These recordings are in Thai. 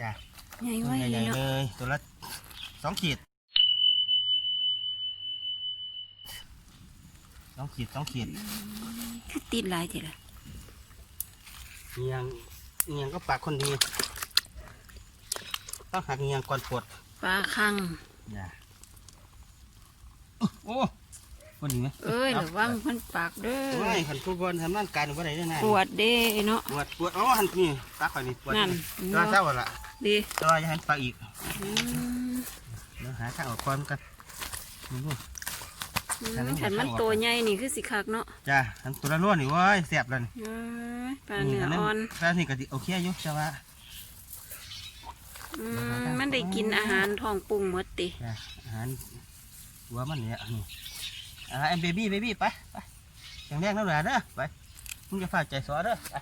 จ้ะใหญ่ตัวไว้ใหญ่ๆเนาะเลยตัวละสองขีดสองขีดสองขีดคือติดหลายทีละเงียงเงียงก็ปากคนดีต้องหักเงียงก่อนปวดปลาคังอย่าโอ้ คนนี้ไหมเอ้ยระวังมันปากเด้อโอ้ยขันผู้บอลทำร่างกายหนูว่าไหนได้ไงปวดเด้เนาะปวดปวดอ๋อหันนี่ตาข่อยนี่ปวดนั่นตัวเจ้าละดีตัวอย่าหันปากอีกอืมเดี๋ยวหาทางออกก่อนกันนี่ดูขันมันตัวใหญ่นี่คือสิคักเนาะจ้าหันตัวละล้วนนี่เว้ยเสียบเลยเอ้ยปลาเนื้ออ่อนปลานี่ก็สิโอเคอยู่ใช่ว่าอืมมันได้กินอาหารท้องปรุงหมดติจ้าอาหารหัวมันเนี่ยนี่ อ่าเอ็มเบบี้เบบี้ไปไปอย่างแรกนั่นแหละเด้อไปมึงจะฝากใจสอเด้อไป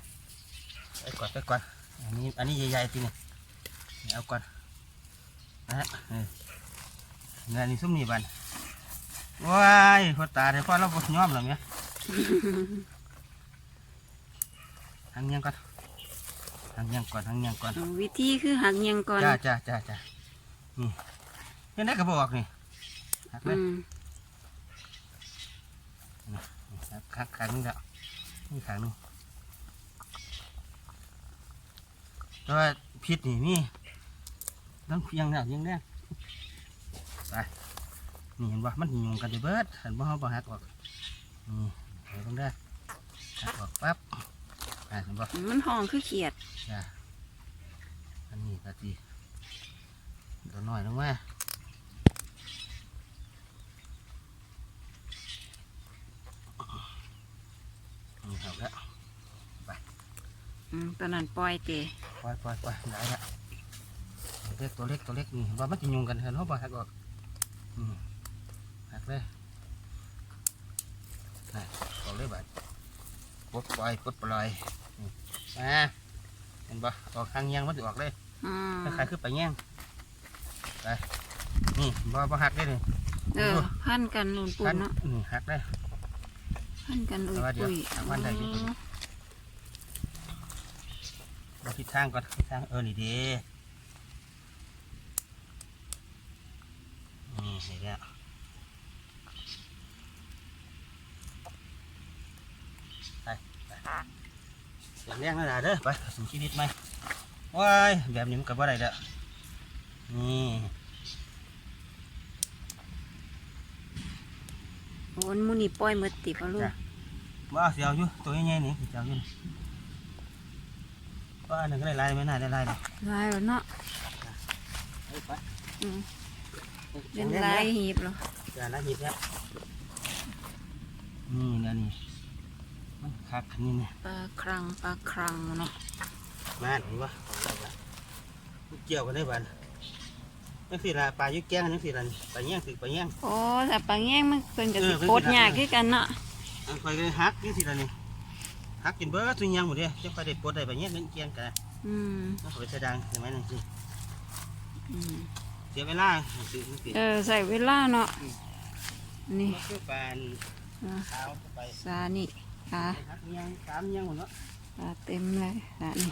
ไปก่อนไปก่อนอันนี้อันนี้ใหญ่ๆทีนี่นี่เอาก่อนนะฮะเออเงินนี่ซุ่มนี่บันว้ายพอตาเดี๋ยวพ่อเราบดย้อมหรอเนี่ยทางยังก่อนทางยังก่อนทางยังก่อนเอาวิธีคือหักเงียงก่อนจ้าจ้าจ้าจ้านี่เห็นได้กระบอกนี่หักเลอืย ม หักหักขางนึงแล้วนี่ขางนึงแตัวาพิษนี่มีต้องเพียงแล้วยังแน่ไปนี่เห็นบ่มันยุงกันจะเบิดเห็นบ่เขาบ่หักออกนี่เห็นต้องได้หักออกปั๊บอ่าเห็นบ่มันห้องคือเขียดจ้าอันนี้ก็ดีตัวน้อยลงมานี่ครับแล้ว อืม ตอนนั้นปล่อยเตะปล่อยปล่อยปล่อยได้ละตัวเล็กตัวเล็กตัวเล็กนี่ว่ามันจะยุงกันเห็นเขาบ่หักออกอืมหักเลยน่ะออกเลยบัดปลดปล่อยปลดปล่อยนี่มาเห็นบ่ออกทางยังมันจะออกเลยอืมคล้ายๆคือไปแย่งไปนี่บ่บ่หักได้เลยเออพันกันนูนปุ่คันนเนาะนี่หักได้พันกันอุ้ยแต่ว่าเดี๋ยวปุ้ยเอาพันได้อยู่ตรงนี้ เราทิศทางก่อนทิศทางเออนี่ดีนี่เห็นแล้วไปไปเสียงแรงนั่นแหละเด้อไปสู่ชีวิตไหมว้ายแบบนี้มันกับว่าไรเด้อนี่โอ้ยมูนี่ปล่อยหมดติพ่อลูกว่าเสียวอยู่ตัวใหญ่ๆนี่เสียวอยู่ นี่ว่าอันหนึ่งก็ได้ลายไม่น่าได้ลายหรอกลายแล้วเนาะไปไปอืมเป็นลายหีบเหรออย่าละหิบแล้วนี่นะนี่มันคักขันนี่เนี่ยปลาครังปลาครังเนาะมาเห็นปะมันเกี่ยวกันได้บ้านนั่นสิละปลายุกแก้งนั่นสิละปลาแย่งสิปลาแย่งโอ้แต่ปลาแง่งมันเป็นกับเอสิอเป็นโคตรสิละยากคือกันเนาะอันคอยก็เลยฮักนี่สิละนี่ ฮักกินเบิร์ดสุญญางหมดเลยจะคอยได้ปลดได้ปลาแย่งเงินเกียงกันอืมต้องคอยแสดงใช่ไหมนั่นสิอืมเสียเวลาสิสิเออใส่เวลาเนาะนี่มันคือปลาอ่าขาวเข้าไปสานี่ค่ะฮักยังสามยังหมดเนาะปลาเต็มเลยสานี่